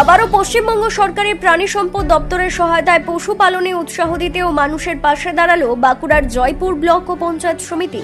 আবারও পশ্চিমবঙ্গ সরকারের প্রাণী সম্পদ দপ্তরের সহায়তায় পশুপালনে উৎসাহ দিতে ও মানুষের পাশে দাঁড়াল বাঁকুড়ার জয়পুর ব্লক ও পঞ্চায়েত সমিতি।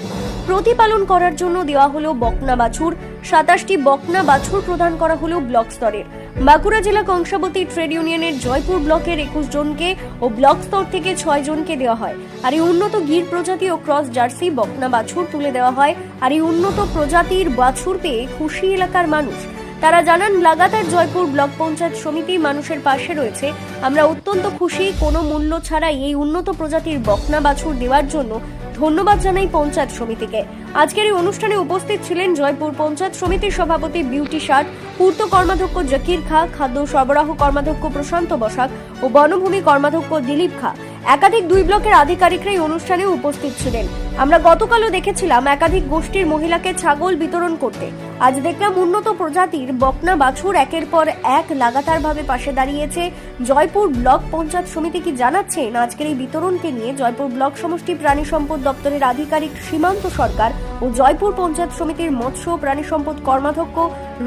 প্রতিপালন করার জন্য দেওয়া হলো বকনা বাছুর। সাতাশটি বকনা বাছুর প্রদান করা হলো ব্লক স্তরের বাঁকুড়া জেলা কংসাবতী ট্রেড ইউনিয়নের জয়পুর ব্লকের একুশ জনকে ও ব্লক স্তর থেকে ছয় জনকে দেওয়া হয়। আর এই উন্নত গির প্রজাতি ও ক্রস জার্সি বকনা বাছুর তুলে দেওয়া হয়। আর এই উন্নত প্রজাতির বাছুর পেয়ে খুশি এলাকার মানুষ। তারা জানান, লাগাতার জয়পুর ব্লক পঞ্চায়েত সমিতি মানুষের পাশে রয়েছে। আমরা অত্যন্ত খুশি, কোনো মূল্য ছাড়াই এই উন্নত প্রজাতির বকনা বাছুর দেওয়ার জন্য ধন্যবাদ জানাই পঞ্চায়েত সমিতিকে। আজকের এই অনুষ্ঠানে উপস্থিত ছিলেন জয়পুর পঞ্চায়েত সমিতির সভাপতি বিউটি ষাট পূর্ত কর্মাধ্যক্ষ জাকির খা, খাদ্য সরবরাহ কর্মাধ্যক্ষ প্রশান্ত বসাক ও বনভূমি কর্মাধ্যক্ষ দিলীপ খা। একাধিক দুই ব্লকের আধিকারিকরা এই অনুষ্ঠানে উপস্থিত ছিলেন। আমরা গতকালও দেখেছিলাম একাধিক গোষ্ঠীর মহিলাকে ছাগল বিতরণ করতে। আজ দেখলাম উন্নত প্রজাতির বকনা বাছুর একের পর এক লাগাতারভাবে পাশে দাঁড়িয়েছে। জয়পুর ব্লক পঞ্চায়েত সমিতি কি জানাচ্ছেন আজকের এই বিতরণকে নিয়ে জয়পুর ব্লক সমষ্টি প্রাণী সম্পদ দপ্তরের আধিকারিক সীমান্ত সরকার ও জয়পুর পঞ্চায়েত সমিতির মৎস্য প্রাণী সম্পদ কর্মাধ্যক্ষ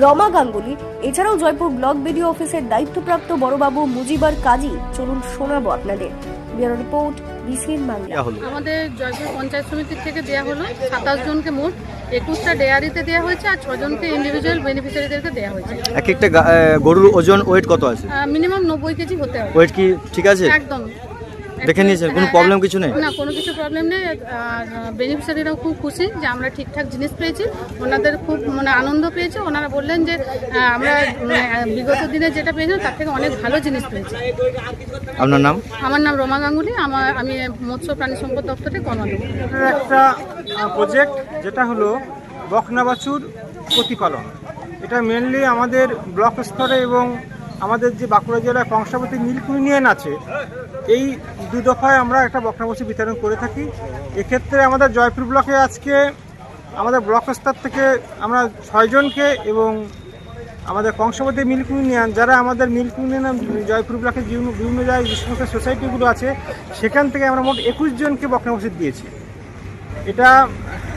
রমা গাঙ্গুলি, এছাড়াও জয়পুর ব্লক বিডিও অফিসের দায়িত্বপ্রাপ্ত বড়বাবু মুজিবার কাজী। চলুন শোনাবো আপনাদের। Bureau report BCN Bangla. আমাদের জয়পুর পঞ্চায়েত সমিতির থেকে দেওয়া হলো সাতাশ জনকে মোট একুশটা ডেয়ারিতে দেওয়া হয়েছে আর ছজনকে ইন্ডিভিজুয়াল বেনিফিশিয়ারিদেরকে দেওয়া হয়েছে। এক একটা গরুর ওজন ওয়েট কত আছে? মিনিমাম নব্বই কেজি হতে হবে। ওয়েট কি ঠিক আছে? একদম। দেখে নিয়েছেন? কোনো হ্যাঁ, প্রবলেম কিছু নেই? না কোনো কিছু প্রবলেম নেই। আর বেনিফিশিয়ারিরাও খুব খুশি যে আমরা ঠিকঠাক জিনিস পেয়েছি। ওনাদের খুব মানে আনন্দ পেয়েছে। ওনারা বললেন যে আমরা বিগত দিনে যেটা পেয়েছিলাম তার থেকে অনেক ভালো জিনিস পেয়েছি। আপনার নাম? আমার নাম রমা গাঙ্গুলি। আমার আমি মৎস্য প্রাণী সম্পদ দপ্তরে কর্মরত। একটা প্রজেক্ট যেটা হলো বকনা বাছুর প্রতিপালন। এটা মেনলি আমাদের ব্লক স্তরে এবং আমাদের যে বাঁকুড়া জেলায় কংসাবতী মিল্ক ইউনিয়ন আছে, এই দু দফায় আমরা একটা বকনা বাছুর বিতরণ করে থাকি। এক্ষেত্রে আমাদের জয়পুর ব্লকে আজকে আমাদের ব্লক স্তর থেকে আমরা ছয়জনকে এবং আমাদের কংসাবতী মিল্ক ইউনিয়ন, যারা আমাদের মিল্ক ইউনিয়ন জয়পুর ব্লকের বিভিন্ন জায়গায় যে সমস্ত সোসাইটিগুলো আছে, সেখান থেকে আমরা মোট একুশ জনকে বকনা বাছুর দিয়েছি। এটা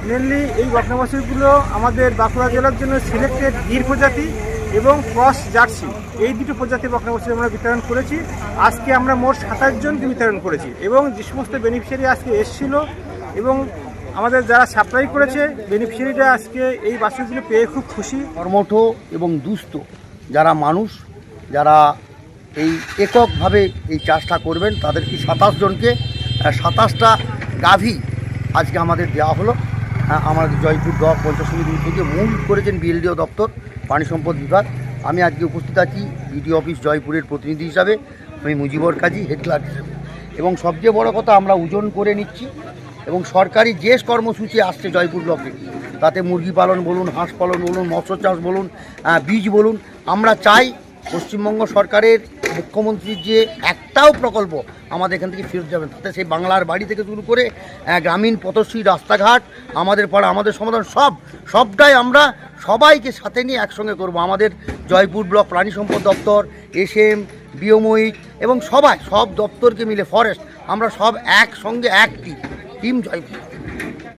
মেনলি এই বকনা বাছুরগুলো আমাদের বাঁকুড়া জেলার জন্য সিলেক্টেড গির প্রজাতি। এবং ক্রস জার্সি। এই দুটো প্রজাতির বকনা আমরা বিতরণ করেছি। আজকে আমরা মোট সাতাশ জনকে বিতরণ করেছি এবং যে সমস্ত বেনিফিশিয়ারি আজকে এসেছিল এবং আমাদের যারা সাপ্লাই করেছে বেনিফিশিয়ারিরা আজকে এই বাছুরগুলো পেয়ে খুব খুশি। কর্মঠ এবং দুস্থ যারা মানুষ, যারা এই এককভাবে এই চাষটা করবেন, তাদেরকে সাতাশ জনকে সাতাশটা গাভী আজকে আমাদের দেওয়া হলো। আহ, আমাদের জয়পুর ব্লক পঞ্চায়েত সমিতি থেকে মূল করেছেন বিএলডিও দপ্তর পানি সম্পদ বিভাগ। আমি আজকে উপস্থিত আছি বিডিও অফিস জয়পুরের প্রতিনিধি হিসাবে আমি মুজিবর কাজী হেড ক্লার্ক হিসেবে। এবং সবচেয়ে বড় কথা আমরা ওজন করে নিচ্ছি এবং সরকারি যে কর্মসূচি আসছে জয়পুর ব্লকে তাতে মুরগি পালন বলুন হাঁস পালন বলুন মৎস্য চাষ বলুন বীজ বলুন আমরা চাই পশ্চিমবঙ্গ সরকারের মুখ্যমন্ত্রীর যে একটাও প্রকল্প আমাদের এখান থেকে ফেরত যাবে তাতে সেই বাংলার বাড়ি থেকে শুরু করে গ্রামীণ পথশ্রী রাস্তাঘাট, আমাদের পাড়া, আমাদের সমাধান সব, সবটাই আমরা সবাইকে সাথে নিয়ে একসঙ্গে করব। আমাদের জয়পুর ব্লক প্রাণী সম্পদ দপ্তর এস এম বিওময়িক এবং সবাই, সব দপ্তরকে মিলে, ফরেস্ট, আমরা সব একসঙ্গে এক টিম টিম জয়পুর।